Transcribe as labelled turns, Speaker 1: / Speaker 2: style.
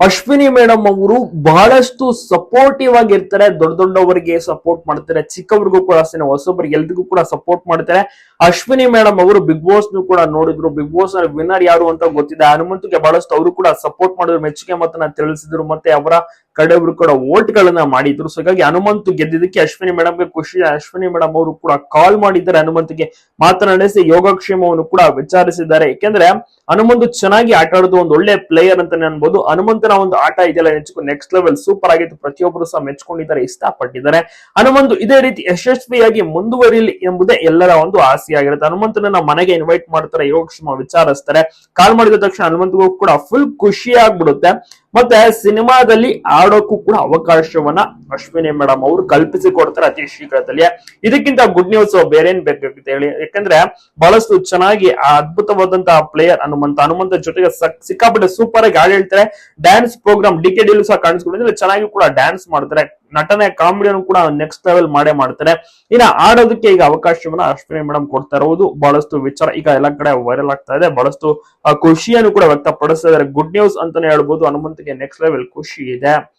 Speaker 1: Ashwini madam ಅವರು ಬಹಳಷ್ಟು supportive ಆಗಿರ್ತಾರೆ. ದೊಡ್ಡ ದೊಡ್ಡವರಿಗೆ ಸಪೋರ್ಟ್ ಮಾಡ್ತಾರೆ. ಚಿಕ್ಕವ್ರಿಗೂ ಕೂಡ ಹೊಸೊಬ್ಬರಿಗೆ ಎಲ್ರಿಗೂ ಕೂಡ ಸಪೋರ್ಟ್ ಮಾಡ್ತಾರೆ. ಅಶ್ವಿನಿ ಮೇಡಮ್ ಅವರು ಬಿಗ್ ಬಾಸ್ ಕೂಡ ನೋಡಿದ್ರು. ಬಿಗ್ ಬಾಸ್ ವಿನ್ನರ್ ಯಾರು ಅಂತ ಗೊತ್ತಿದೆ. ಹನುಮಂತಿಗೆ ಬಹಳಷ್ಟು ಅವರು ಕೂಡ ಸಪೋರ್ಟ್ ಮಾಡಿದ್ರು. ಮೆಚ್ಚುಗೆ ಮಾತನ್ನ ತಿಳಿಸಿದ್ರು. ಮತ್ತೆ ಅವರ ಕಡೆಯವರು ಕೂಡ ವೋಟ್ ಗಳನ್ನ ಮಾಡಿದ್ರು. ಸೊ ಹಾಗಾಗಿ ಹನುಮಂತ್ ಗೆದ್ದಿದ್ದಕ್ಕೆ ಅಶ್ವಿನಿ ಮೇಡಮ್ಗೆ ಖುಷಿ. ಅಶ್ವಿನಿ ಮೇಡಮ್ ಅವರು ಕೂಡ ಕಾಲ್ ಮಾಡಿದ್ದಾರೆ ಹನುಮಂತಿಗೆ. ಮಾತನಾಡಿಸಿ ಯೋಗಕ್ಷೇಮವನ್ನು ಕೂಡ ವಿಚಾರಿಸಿದ್ದಾರೆ. ಯಾಕೆಂದ್ರೆ ಹನುಮಂತು ಚೆನ್ನಾಗಿ ಆಟ ಆಡೋದು ಒಂದು ಒಳ್ಳೆ ಪ್ಲೇಯರ್ ಅಂತಾನೆ ಅನ್ಬೋದು. ಹನುಮಂತನ ಒಂದು ಆಟ ಇದೆಯಲ್ಲ ನೆಚ್ಚು ನೆಕ್ಸ್ಟ್ ಲೆವೆಲ್ ಸೂಪರ್ ಆಗಿತ್ತು. ಪ್ರತಿಯೊಬ್ಬರು ಸಹ ಮೆಚ್ಕೊಂಡಿದ್ದಾರೆ, ಇಷ್ಟಪಟ್ಟಿದ್ದಾರೆ. ಹನುಮಂತು ಇದೇ ರೀತಿ ಯಶಸ್ವಿಯಾಗಿ ಮುಂದುವರಿಯಲಿ ಎಂಬುದೇ ಎಲ್ಲರ ಒಂದು ಆಸೆಯಾಗಿರುತ್ತೆ ಹನುಮಂತನ ಮನೆಗೆ ಇನ್ವೈಟ್ ಮಾಡ್ತಾರೆ ಯೋಗಕ್ಷೇಮ ವಿಚಾರಿಸ್ತಾರೆ. ಕಾಲ್ ಮಾಡಿದ ತಕ್ಷಣ ಹನುಮಂತಗೂ ಕೂಡ ಫುಲ್ ಖುಷಿ ಆಗ್ಬಿಡುತ್ತೆ ಮತ್ತೆ ಸಿನಿಮಾದಲ್ಲಿ ಆಡೋಕ್ಕೂ ಕೂಡ ಅವಕಾಶವನ್ನ ಅಶ್ವಿನಿ ಮೇಡಮ್ ಅವರು ಕಲ್ಪಿಸಿ ಕೊಡ್ತಾರೆ ಅತಿ ಶೀಘ್ರದಲ್ಲಿ. ಇದಕ್ಕಿಂತ ಗುಡ್ ನ್ಯೂಸ್ ಬೇರೆ ಏನ್ ಬೇಕಾಗುತ್ತೆ ಹೇಳಿ. ಯಾಕಂದ್ರೆ ಬಹಳಷ್ಟು ಚೆನ್ನಾಗಿ ಆ ಅದ್ಭುತವಾದಂತಹ ಪ್ಲೇಯರ್ ಹನುಮಂತ. ಹನುಮಂತ ಜೊತೆಗೆ ಸಕ್- ಸಿಕ್ಕಾಪಟ್ಟೆ ಸೂಪರ್ ಆಗಿ ಹಾಡು ಹೇಳ್ತಾರೆ. ಡ್ಯಾನ್ಸ್ ಪ್ರೋಗ್ರಾಮ್ ಡಿ ಕೆ ಡಿಲು ಸಹ ಕಾಣಿಸ್ಕೊಂಡಿದ್ರೆ ಚೆನ್ನಾಗಿ ಕೂಡ ಡ್ಯಾನ್ಸ್ ಮಾಡ್ತಾರೆ. ನಟನೆ ಕಾಮಿಡಿಯನ್ನು ಕೂಡ ನೆಕ್ಸ್ಟ್ ಲೆವೆಲ್ ಮಾಡೇ ಮಾಡ್ತಾರೆ. ಇನ್ನ ಆಡೋದಕ್ಕೆ ಈಗ ಅವಕಾಶವನ್ನ ಅಶ್ವಿನಿ ಮೇಡಮ್ ಕೊಡ್ತಾ ಇರೋದು ಬಹಳಷ್ಟು ವಿಚಾರ. ಈಗ ಎಲ್ಲ ಕಡೆ ವೈರಲ್ ಆಗ್ತಾ ಇದೆ. ಬಹಳಷ್ಟು ಖುಷಿಯನ್ನು ಕೂಡ ವ್ಯಕ್ತಪಡಿಸ್ತಾ ಇದ್ದಾರೆ. ಗುಡ್ ನ್ಯೂಸ್ ಅಂತಾನೆ ಹೇಳ್ಬೋದು. ಹನುಮಂತಿಗೆ ನೆಕ್ಸ್ಟ್ ಲೆವೆಲ್ ಖುಷಿ ಇದೆ.